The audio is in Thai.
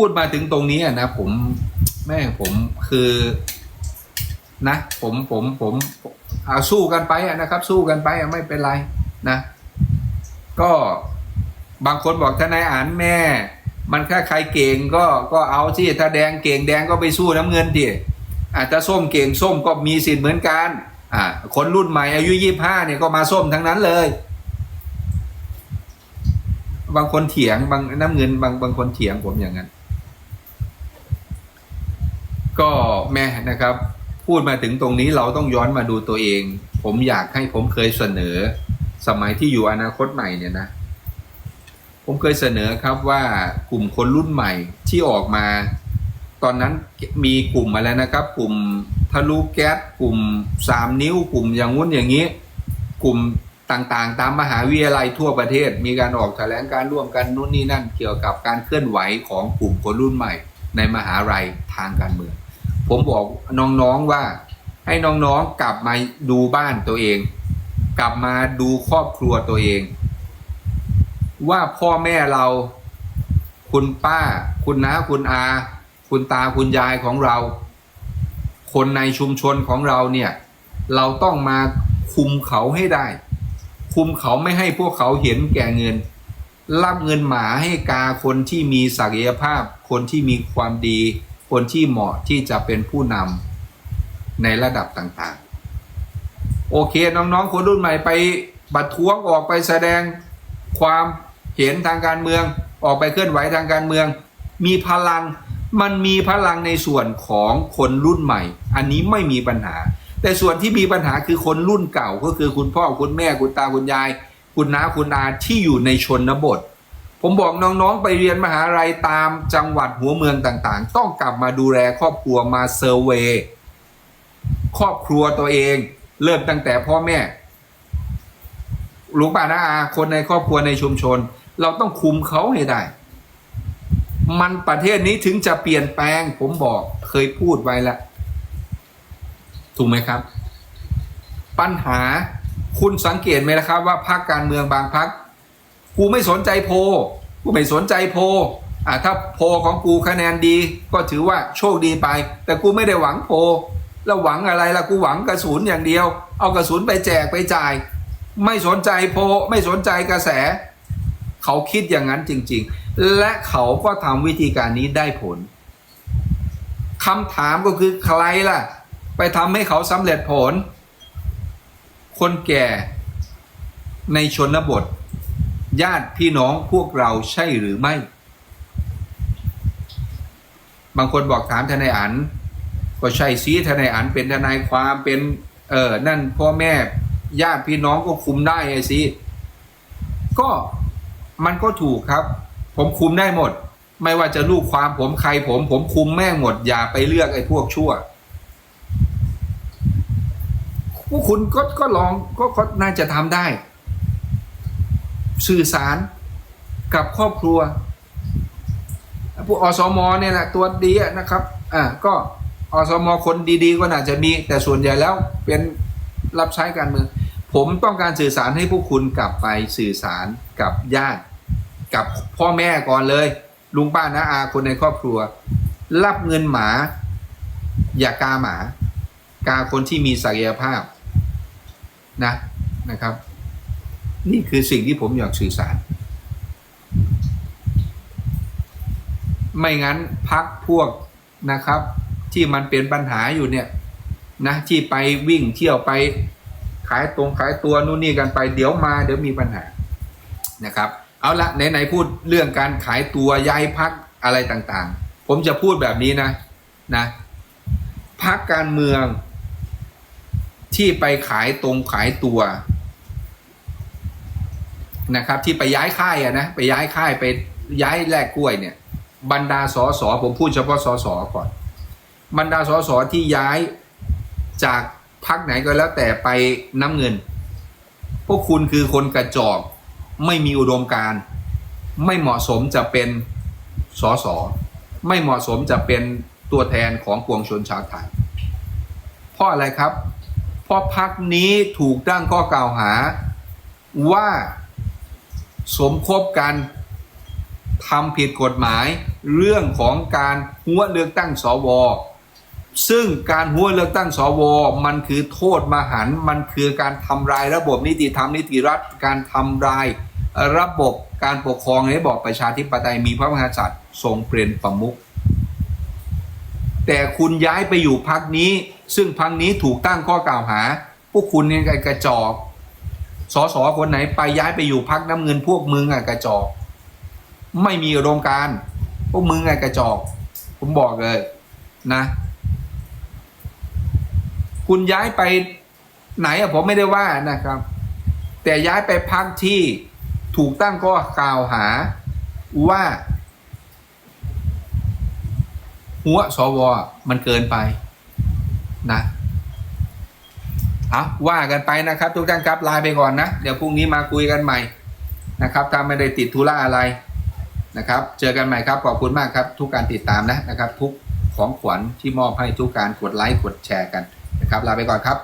พูดมาถึงตรงนี้นะผมแม่ผมคือนะ ผมผมผมเอาสู้กันไปนะครับ สู้กันไปไม่เป็นไรนะ ก็บางคนบอกทนายอ่านแม่ มันแค่ใครเก่งก็ก็เอาสิถ้าแดงเก่งแดงก็ไปสู้น้ำเงินดิอ่าถ้าส้มเก่งส้มก็มีสิทธิ์เหมือนกัน อ่าคนรุ่นใหม่อายุยี่ห้าเนี่ยก็มาส้มทั้งนั้นเลย บางคนเถียงบางน้ำเงินบางบางคนเถียงผมอย่างนั้น ก็แม่นะครับ พูดมาถึงตรงนี้เราต้องย้อนมาดูตัวเอง ผมอยากให้ผมเคยเสนอ สมัยที่อยู่อนาคตใหม่เนี่ยนะ ผมเคยเสนอครับว่ากลุ่มคนรุ่นใหม่ที่ออกมา ตอนนั้นมีกลุ่มอะไรนะครับ กลุ่มทะลุแก๊สกลุ่มสามนิ้ว กลุ่มอย่างงู้นอย่างนี้ กลุ่มต่างๆ ตามมหาวิทยาลัยทั่วประเทศ มีการออกแถลงการร่วมกันนู่นนี่นั่น เกี่ยวกับการเคลื่อนไหวของกลุ่มคนรุ่นใหม่ ในมหาลัยทางการเมือง ผมบอกน้องๆว่าให้น้องๆกลับมาดูบ้านตัวเอง กลับมาดูครอบครัวตัวเอง ว่าพ่อแม่เรา คุณป้า คุณน้าคุณอา คุณตาคุณยายของเรา คนในชุมชนของเราเนี่ย เราต้องมาคุมเขาให้ได้ คุมเขาไม่ให้พวกเขาเห็นแก่เงิน รับเงินหมาให้กาคนที่มีศักยภาพ คนที่มีความดี คนที่เหมาะที่จะเป็นผู้นำในระดับต่างๆ โอเคน้องๆ คนรุ่นใหม่ไปบัดท้วงออกไปแสดงความเห็นทางการเมือง ออกไปเคลื่อนไหวทางการเมือง มีพลังมันมีพลังในส่วนของคนรุ่นใหม่ อันนี้ไม่มีปัญหา แต่ส่วนที่มีปัญหาคือคนรุ่นเก่าก็คือคุณพ่อคุณแม่คุณตาคุณยาย คุณน้าคุณอาที่อยู่ในชนบท ผมบอกน้องๆไปเรียนมหาลัยตามจังหวัดหัวเมืองต่างๆ ต้องกลับมาดูแลครอบครัวมาเซอร์เวย์ครอบครัวตัวเอง เริ่มตั้งแต่พ่อแม่ลุงป้าน้าอาคนในครอบครัวในชุมชน เราต้องคุมเขาให้ได้ มันประเทศนี้ถึงจะเปลี่ยนแปลง ผมบอกเคยพูดไว้แล้วถูกไหมครับ ปัญหาคุณสังเกตไหมล่ะครับ ว่าพรรคการเมืองบางพรรคกูไม่สนใจโพ กูไม่สนใจโพอ่าถ้าโพของกูคะแนนดี ก็ถือว่าโชคดีไป แต่กูไม่ได้หวังโพแล้วหวังอะไรล่ะกูหวังกระสุนอย่างเดียว เอากระสุนไปแจกไปจ่าย ไม่สนใจโพไม่สนใจกระแส เขาคิดอย่างนั้นจริง ๆ และเขาก็ทำวิธีการนี้ได้ผลคำถามก็คือใครล่ะ ไปทำให้เขาสำเร็จผล คนแก่ในชนบท ญาติพี่น้องพวกเราใช่หรือไม่ บางคนบอกถามทนายอันก็ใช่ซีทนายอันเป็นทนายความเป็นเออนั่นพ่อแม่ญาติพี่น้องก็คุมได้ไอ้ซีก็มันก็ถูกครับ ผมคุมได้หมด ไม่ว่าจะลูกความผมใครผม ผมคุมแม่งหมด อย่าไปเลือกไอ้พวกชั่วพวกคุณก็ก็ลองก็ก็น่าจะทำได้ สื่อสารกับครอบครัวพวกอสมเนี่ยแหละตัวดีนะครับอ่าก็อสมคนดีๆก็น่าจะมี แต่ส่วนใหญ่แล้วเป็นรับใช้การเมือง ผมต้องการสื่อสารให้พวกคุณกลับไปสื่อสารกับญาติกับพ่อแม่ก่อนเลย ลุงป้านะอาคนในครอบครัว รับเงินหมา อย่ากาหมา กาคนที่มีศักยภาพนะนะครับ นี่คือสิ่งที่ผมอยากสื่อสาร ไม่งั้นพักพวกนะครับ ที่มันเป็นปัญหาอยู่เนี่ยนะที่ไปวิ่งเที่ยวไปขายตรงขายตัวนู่นนี่กันไปเดี๋ยวมาเดี๋ยวมีปัญหานะครับ เอาละไหนๆพูดเรื่องการขายตัวย้ายพักอะไรต่างๆ ผมจะพูดแบบนี้นะนะพักการเมืองที่ไปขายตรงขายตัว นะครับ ที่ไปย้ายค่ายอะนะไปย้ายค่ายไปย้ายแลกกล้วยเนี่ย บรรดาสอสอผมพูดเฉพาะสอสอก่อน บรรดาสอสอที่ย้ายจากพักไหนก็แล้วแต่ไปน้ำเงิน พวกคุณคือคนกระจอกไม่มีอุดมการ ไม่เหมาะสมจะเป็นสอสอไม่เหมาะสมจะเป็นตัวแทนของปวงชนชาวไทยเพราะอะไรครับ เพราะพักนี้ถูกตั้งข้อกล่าวหาว่า สมคบกันทำผิดกฎหมายเรื่องของการหัวเลือกตั้งสวซึ่งการหัวเลือกตั้งสวมันคือโทษมหันมันคือการทำลายระบบนิติธรรมนิติรัฐการทำลายระบบการปกครองในระบอบประชาธิปไตยมีพระมหากษัตริย์ทรงเป็นประมุขแต่คุณย้ายไปอยู่พักนี้ ซึ่งพักนี้ถูกตั้งข้อกล่าวหา พวกคุณเนี่ยกระจอก สสคนไหนไปย้ายไปอยู่พักน้ำเงินพวกมึงอะกระจอก ไม่มีอุดมการพวกมึงอะกระจอก ผมบอกเลยนะ คุณย้ายไปไหนอะผมไม่ได้ว่านะครับ แต่ย้ายไปพักที่ถูกตั้งข้อกล่าวหาว่า หัวสวมันเกินไปนะ เอาว่ากันไปนะครับทุกท่านครับลาไปก่อนนะ เดี๋ยวพรุ่งนี้มาคุยกันใหม่นะครับถ้าไม่ได้ติดธุระอะไรนะครับ เจอกันใหม่ครับขอบคุณมากครับ ทุกการติดตามนะนะครับ ทุกของขวัญที่มอบให้ทุกการกดไลค์กดแชร์กันนะครับลาไปก่อนครับ